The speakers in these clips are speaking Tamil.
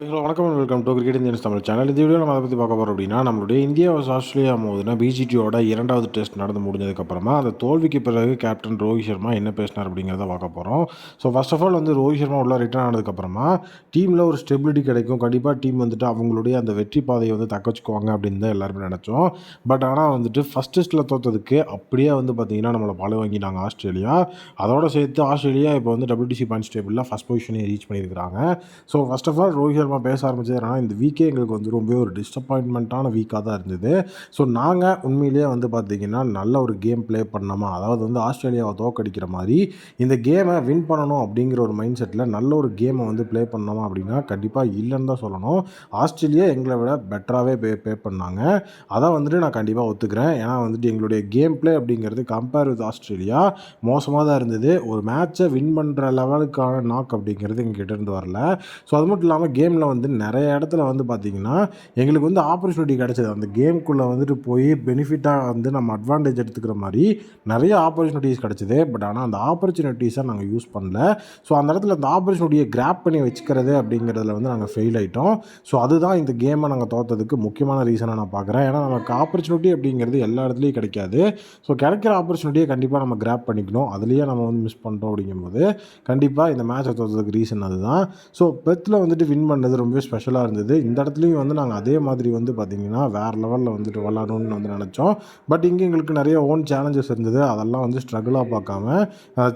ஹலோ வணக்கம் welcome to cricket Indians Tamil channel இந்த வீடியோ நம்ம அதை பற்றி பார்க்க போகிறோம் அப்படின்னா நம்மளுடைய இந்தியா vs ஆஸ்திரேலியா மோதுனா பிஜிடியோட இரண்டாவது டெஸ்ட் நடந்து முடிஞ்சதுக்கப்புறமா அந்த தோல்விக்கு பிறகு கேப்டன் ரோஹித் சர்மா என்ன பேசினார் அப்படிங்கிறத பார்க்க போகிறோம் ஸோ ஃபர்ஸ்ட் ஆஃப் ஆல் வந்து ரோஹித் சர்மா உள்ள ரிட்டர்ன் ஆனதுக்கப்புறமா டீமில் ஒரு ஸ்டெபிலிட்டி கிடைக்கும். கண்டிப்பாக டீம் வந்துட்டு அவங்களுடைய அந்த வெற்றி பாதையை வந்து தக்க வச்சுக்குவாங்க அப்படின்னு தான் எல்லாருமே நினச்சோம். பட் ஆனால் வந்துட்டு ஃபஸ்ட் டெஸ்ட்டில் தோத்ததுக்கு அப்படியே வந்து பார்த்திங்கன்னா நம்மளை பழு வாங்கிட்டாங்க ஆஸ்திரேலியா. அதோட சேர்த்து ஆஸ்திரேலியா இப்போ வந்து டபிள்யூடிசி பாயிண்ட்ஸ் டேபிளில் ஃபஸ்ட் பொசிஷனை ரீச் பண்ணியிருக்கிறாங்க. So first of all Rohit Sharma பேச ஆரம்பிச்சது என்னன்னா இந்த வீக்கே எங்களுக்கு வந்து ரொம்பவே ஒரு டிஸப்பாயின்மெண்ட்டான வீக்காக தான் இருந்தது. ஸோ நாங்கள் உண்மையிலேயே வந்து பார்த்தீங்கன்னா நல்ல ஒரு கேம் ப்ளே பண்ணோமா? அதாவது வந்து ஆஸ்திரேலியாவை தோக்கடிக்கிற மாதிரி இந்த கேமை வின் பண்ணணும் அப்படிங்கிற ஒரு மைண்ட் செட்டில் நல்ல ஒரு கேமை வந்து ப்ளே பண்ணோமா அப்படின்னா கண்டிப்பாக இல்லைன்னு தான் சொல்லணும். ஆஸ்திரேலியா எங்களை விட பெட்டராகவே பே ப்ளே பண்ணாங்க. அதை வந்துட்டு நான் கண்டிப்பாக ஒத்துக்கிறேன். ஏன்னா வந்துட்டு எங்களுடைய கேம் ப்ளே அப்படிங்கிறது கம்பேர் வித் ஆஸ்திரேலியா மோசமாக தான் இருந்தது. ஒரு மேட்ச்சை வின் பண்ணுற லெவலுக்கான நாக் அப்படிங்கிறது எங்ககிட்ட இருந்து வரல. ஸோ அது மட்டும் இல்லாமல் கேம் கேமில் வந்து நிறைய இடத்துல வந்து பார்த்திங்கன்னா எங்களுக்கு வந்து ஆப்பர்ச்சுனிட்டி கிடச்சிது. அந்த கேமுக்குள்ளே வந்துட்டு போய் பெனிஃபிட்டாக வந்து நம்ம அட்வான்டேஜ் எடுத்துக்கிற மாதிரி நிறைய ஆப்பர்ச்சுனிட்டிஸ் கிடச்சிது. பட் ஆனால் அந்த ஆப்பர்ச்சுனிட்டிஸை நாங்கள் யூஸ் பண்ணல. ஸோ அந்த இடத்துல அந்த ஆப்பர்ச்சுனிட்டியை கிராப் பண்ணி வச்சுக்கிறது அப்படிங்கிறதுல வந்து நாங்கள் ஃபெயில் ஆகிட்டோம் ஸோ அதுதான் இந்த கேமை நாங்கள் தோற்றதுக்கு முக்கியமான ரீசனாக நான் பார்க்குறேன். ஏன்னா நமக்கு ஆப்பர்ச்சுனிட்டி அப்படிங்கிறது எல்லா இடத்துலையும் கிடைக்காது. ஸோ கிடைக்கிற ஆப்பர்ச்சுனிட்டியை கண்டிப்பாக நம்ம கிராப் பண்ணிக்கணும். அதுலேயே நம்ம வந்து மிஸ் பண்ணிட்டோம் அப்படிங்கும்போது கண்டிப்பாக இந்த மேட்சை தோற்றதுக்கு ரீசன் அதுதான். ஸோ பெத்தில் வந்துட்டு வின் பண்ணது ரொம்பவே ஸ்பெஷலாக இருந்தது. இந்த இடத்துலையும் வந்து நாங்கள் அதே மாதிரி வந்து பார்த்திங்கன்னா வேறு லெவலில் வந்துட்டு விளாடணும்னு வந்து நினச்சோம். பட் இங்கே எங்களுக்கு நிறைய ஓன் சேலஞ்சஸ் இருந்தது. அதெல்லாம் வந்து ஸ்ட்ரகிளாக பார்க்காம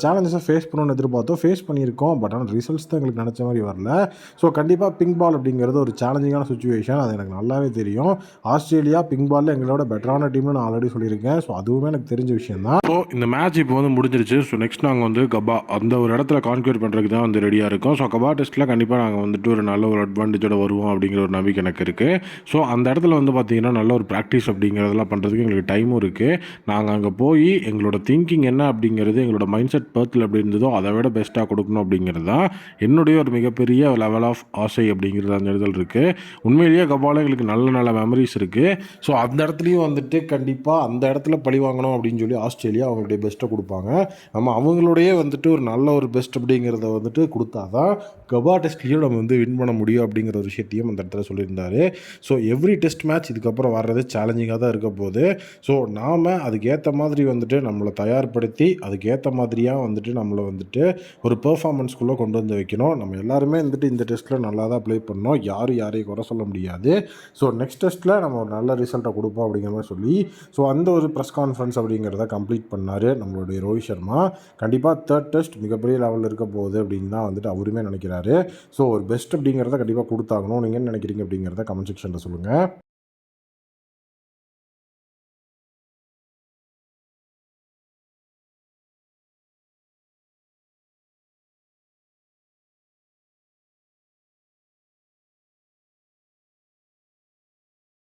சேலஞ்சஸை ஃபேஸ் பண்ணணும்னு எதிர்பார்த்தோம். ஃபேஸ் பண்ணியிருக்கோம். பட் ஆனால் ரிசல்ட்ஸ் தான் எங்களுக்கு நினச்ச மாதிரி வரல. ஸோ கண்டிப்பாக பிங்க் பால் அப்படிங்கிறது ஒரு சேலஞ்சிங்கான சுச்சுவேஷன் அது எனக்கு நல்லாவே தெரியும். ஆஸ்திரேலியா பிங்க் பாலில் எங்களோட பெட்டரான டீம்னு நான் ஆல்ரெடி சொல்லியிருக்கேன். ஸோ அதுவுமே எனக்கு தெரிஞ்ச விஷயம் தான். ஸோ இந்த மேட்ச் இப்போ வந்து முடிஞ்சிருச்சு. ஸோ நெக்ஸ்ட் நாங்கள் வந்து கபா அந்த ஒரு இடத்துல கான்க்யூர் பண்ணுறதுக்கு தான் வந்து ரெடியாக இருக்கும். ஸோ கபா டெஸ்ட்டில் கண்டிப்பாக நாங்கள் வந்துட்டு ஒரு நல்ல ஒரு அட்வான்டேஜோட வருவோம் அப்படிங்கிற ஒரு நம்பிக்கை எனக்கு இருக்குது ஸோ அந்த இடத்துல வந்து பார்த்திங்கன்னா நல்ல ஒரு ப்ராக்டிஸ் அப்படிங்கிறதெல்லாம் பண்ணுறதுக்கு எங்களுக்கு டைமும் இருக்குது நாங்கள் அங்கே போய் எங்களோட திங்கிங் என்ன அப்படிங்கிறது எங்களோட மைண்ட் செட் பர்த்தில் எப்படி இருந்ததோ அதை விட பெஸ்ட்டாக கொடுக்கணும் அப்படிங்கிறது தான் என்னுடைய ஒரு மிகப்பெரிய லெவல் ஆஃப் ஆசை அப்படிங்கிறது அந்த இடத்துல இருக்குது உண்மையிலேயே கபால எங்களுக்கு நல்ல நல்ல மெமரிஸ் இருக்குது ஸோ அந்த இடத்துலையும் வந்துட்டு கண்டிப்பாக அந்த இடத்துல பழி வாங்கணும் அப்படின்னு சொல்லி ஆஸ்திரேலியா அவங்களுடைய பெஸ்ட்டை கொடுப்பாங்க. நம்ம அவங்களுடைய வந்துட்டு ஒரு நல்ல ஒரு பெஸ்ட் அப்படிங்கிறத வந்துட்டு கொடுத்தா தான் கபா டெஸ்ட்லேயும் நம்ம வந்து வின் பண்ண முடியும். அப்படிங்கிற ஒரு விஷயத்தையும் அந்த இடத்துல சொல்லியிருந்தார். ஸோ எவ்ரி டெஸ்ட் மேட்ச் இதுக்கப்புறம் வர்றது சேலஞ்சிங்காக தான் இருக்க போகுது. ஸோ நாம் அதுக்கேற்ற மாதிரி வந்துட்டு நம்மளை தயார்படுத்தி அதுக்கேற்ற மாதிரியாக வந்துட்டு நம்மளை வந்துட்டு ஒரு பெர்ஃபார்மன்ஸ்குள்ளே கொண்டு வந்து வைக்கணும். நம்ம எல்லாருமே வந்துட்டு இந்த டெஸ்ட்டில் நல்லா தான் ப்ளே பண்ணோம். யாரும் யாரையும் குறை சொல்ல முடியாது. ஸோ நெக்ஸ்ட் டெஸ்ட்டில் நம்ம ஒரு நல்ல ரிசல்ட்டை கொடுப்போம் அப்படிங்கிற மாதிரி சொல்லி ஸோ அந்த ஒரு ப்ரெஸ் கான்ஃபரன்ஸ் அப்படிங்கிறத கம்ப்ளீட் பண்ணார் நம்மளுடைய ரோஹித் சர்மா. கண்டிப்பாக தேர்ட் டெஸ்ட் மிகப்பெரிய லெவலில் இருக்க போகுது அப்படின்னு தான் வந்துட்டு அவருமே நினைக்கிறாரு. ஸோ ஒரு பெஸ்ட் அப்படிங்கிறத கண்டிப்பாக கொடுத்தாகணும். நீங்கள் என்ன நினைக்கிறீங்க அப்படிங்கிறத கமெண்ட் செக்ஷனில் சொல்லுங்கள்